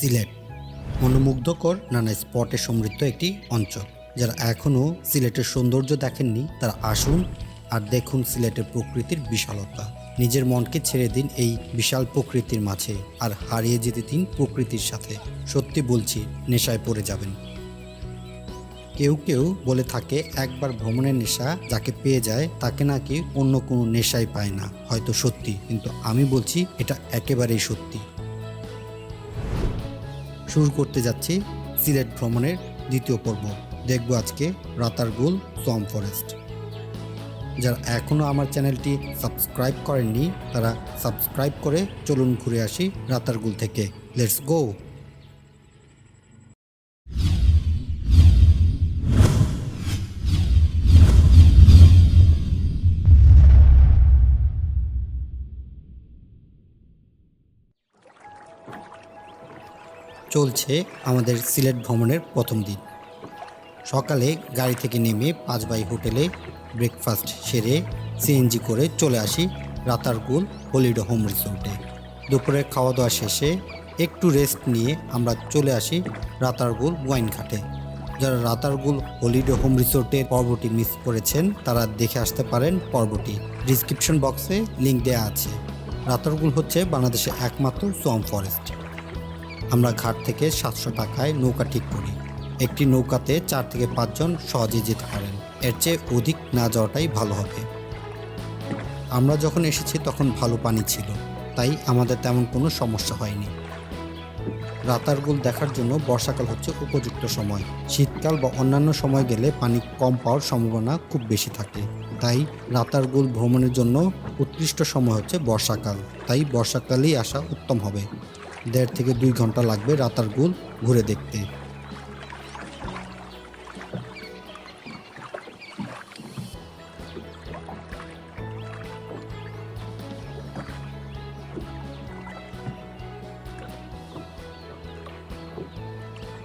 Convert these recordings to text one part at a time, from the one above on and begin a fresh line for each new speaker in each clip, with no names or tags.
সিলেট। মনোমুগ্ধকর নানা স্পটে সমৃদ্ধ একটি অঞ্চল। যারা এখনও সিলেটের সৌন্দর্য দেখেননি, তারা আসুন আর দেখুন সিলেটের প্রকৃতির বিশালতা। নিজের মনকে ছেড়ে দিন এই বিশাল প্রকৃতির মাঝে আর হারিয়ে যেতে দিন প্রকৃতির সাথে। সত্যি বলছি, নেশায় পড়ে যাবেন। কেউ কেউ বলে থাকে, একবার ভ্রমণের নেশা যাকে পেয়ে যায়, তাকে নাকি অন্য কোনো নেশাই পায় না। হয়তো সত্যি, কিন্তু আমি বলছি, এটা একেবারেই সত্যি। শুরু করতে যাচ্ছি সিলেট ভ্রমণের দ্বিতীয় পর্ব। দেখব আজকে রাতারগুল সোয়াম ফরেস্ট। যারা এখনও আমার চ্যানেলটি সাবস্ক্রাইব করেননি, তারা সাবস্ক্রাইব করে চলুন ঘুরে আসি রাতারগুল থেকে। লেটস গো চলছে আমাদের সিলেট ভ্রমণের প্রথম দিন। সকালে গাড়ি থেকে নেমে পাঁচবাই হোটেলে ব্রেকফাস্ট সেরে সিএনজি করে চলে আসি রাতারগুল হলিডে হোম রিসোর্টে। দুপুরে খাওয়া দাওয়া শেষে একটু রেস্ট নিয়ে আমরা চলে আসি রাতারগুল ওয়াইন ঘাটে। যারা রাতারগুল হলিডে হোম রিসোর্টের পর্বটি মিস করেছেন, তারা দেখে আসতে পারেন পর্বটি। ডিসক্রিপশন বক্সে লিঙ্ক দেওয়া আছে। রাতারগুল হচ্ছে বাংলাদেশের একমাত্র সোয়াম ফরেস্ট আমরা ঘাট থেকে সাতশো টাকায় নৌকা ঠিক করি। একটি নৌকাতে চার থেকে পাঁচজন সহজে যেতে পারেন। এর চেয়ে অধিক না যাওয়াটাই ভালো হবে। আমরা যখন এসেছি তখন ভালো পানি ছিল, তাই আমাদের তেমন কোনো সমস্যা হয়নি। রাতারগুল দেখার জন্য বর্ষাকাল হচ্ছে উপযুক্ত সময়। শীতকাল বা অন্যান্য সময় গেলে পানি কম পাওয়ার সম্ভাবনা খুব বেশি থাকে। তাই রাতারগুল ভ্রমণের জন্য উৎকৃষ্ট সময় হচ্ছে বর্ষাকাল। তাই বর্ষাকালেই আসা উত্তম হবে। দেড় থেকে দুই ঘণ্টা লাগবে রাতারগুল ঘুরে দেখতে।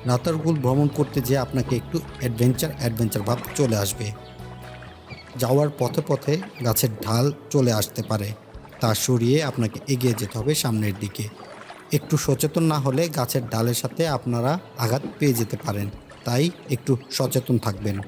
রাতারগুল ভ্রমণ করতে যে আপনাকে একটু অ্যাডভেঞ্চার অ্যাডভেঞ্চার ভাব চলে আসবে। যাওয়ার পথে পথে গাছের ঢাল চলে আসতে পারে। তা সরিয়ে আপনাকে এগিয়ে যেতে হবে সামনের দিকে। একটু সচেতন না হলে গাছের ডালের সাথে আপনারা আঘাত পেয়ে যেতে পারেন। তাই একটু সচেতন থাকবেন।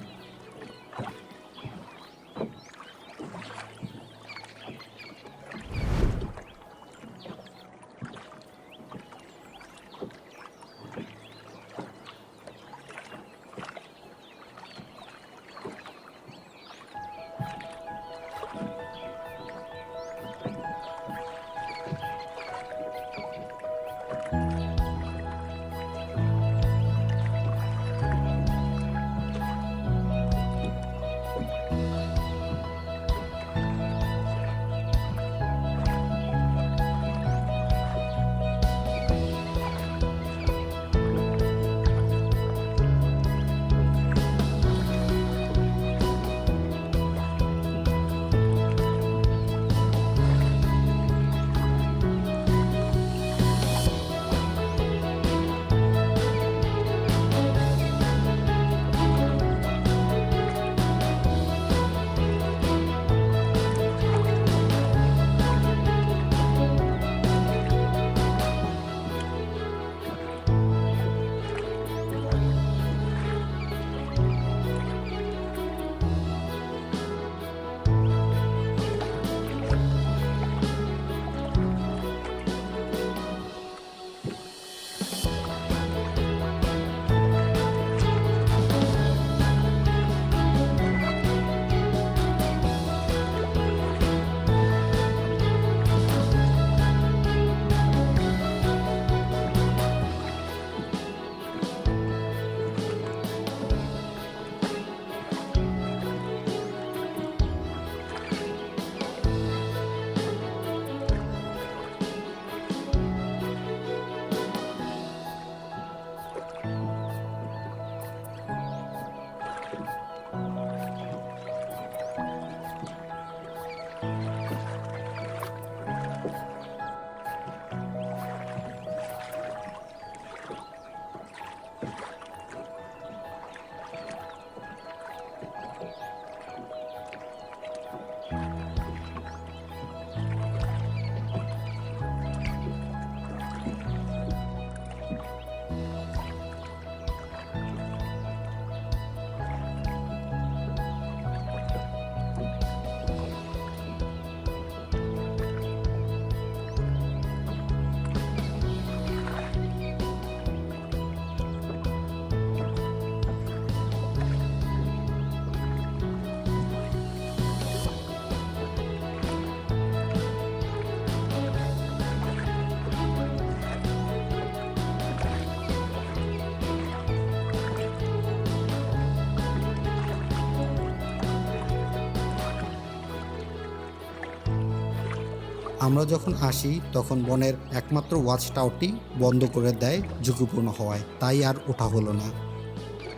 আমরা যখন আসি, তখন বনের একমাত্র ওয়াচ টাওয়ারটি বন্ধ করে দেয়, ঝুঁকিপূর্ণ হওয়ায়। তাই আর ওঠা হলো না।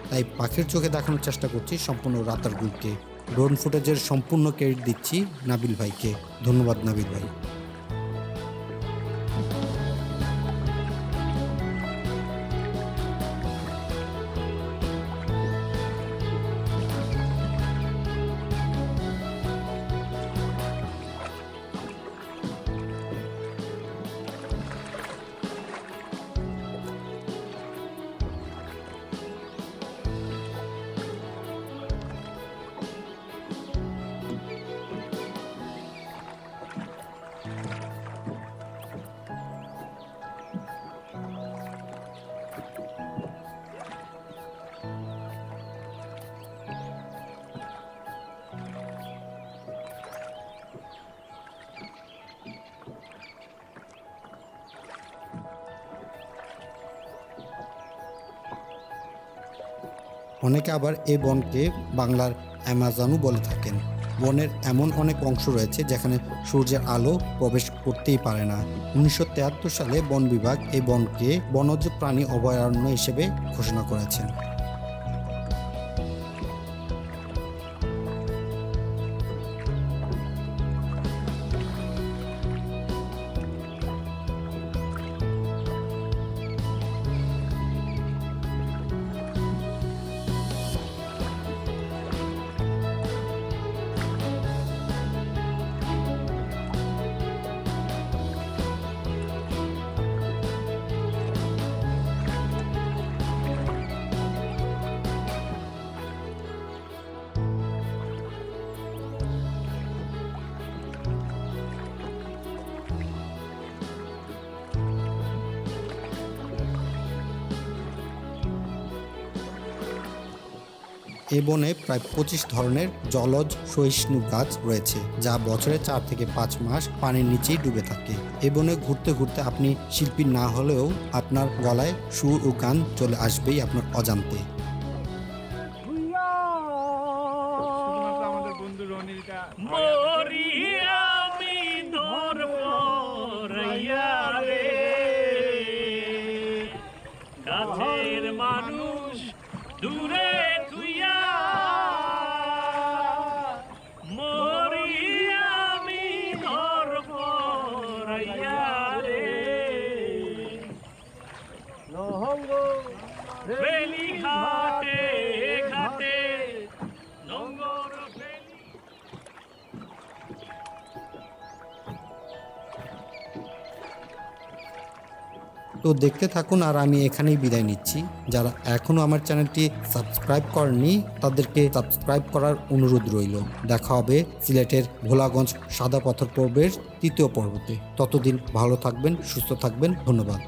তাই পাখির চোখে দেখানোর চেষ্টা করছি সম্পূর্ণ রাতার গুলকে ড্রোন ফুটেজের সম্পূর্ণ ক্রেডিট দিচ্ছি নাবিল ভাইকে। ধন্যবাদ নাবিল ভাই। অনেকে আবার এই বনকে বাংলার অ্যামাজনও বলে থাকেন। বনের এমন অনেক অংশ রয়েছে যেখানে সূর্যের আলো প্রবেশ করতেই পারে না। উনিশশো সালে বন বিভাগ এই বনকে বনজ প্রাণী অভয়ারণ্য হিসেবে ঘোষণা করেছেন। এই বনে প্রায় পঁচিশ ধরনের জলজ সহিষ্ণু গাছ রয়েছে যা বছরে চার থেকে পাঁচ মাস পানির নিচেই ডুবে থাকে। এই বনে ঘুরতে ঘুরতে আপনি শিল্পী না হলেও আপনার গলায় সুর ও গান চলে আসবেই আপনার অজান্তে।
আমি রে ঘাটে ঘাটে।
তো দেখতে থাকুন আর আমি এখানেই বিদায় নিচ্ছি। যারা এখনও আমার চ্যানেলটি সাবস্ক্রাইব করেননি তাদেরকে সাবস্ক্রাইব করার অনুরোধ রইল। দেখা হবে সিলেটের ভোলাগঞ্জ সাদা পাথর পর্বের তৃতীয় পর্বতে। ততদিন ভালো থাকবেন সুস্থ থাকবেন। ধন্যবাদ।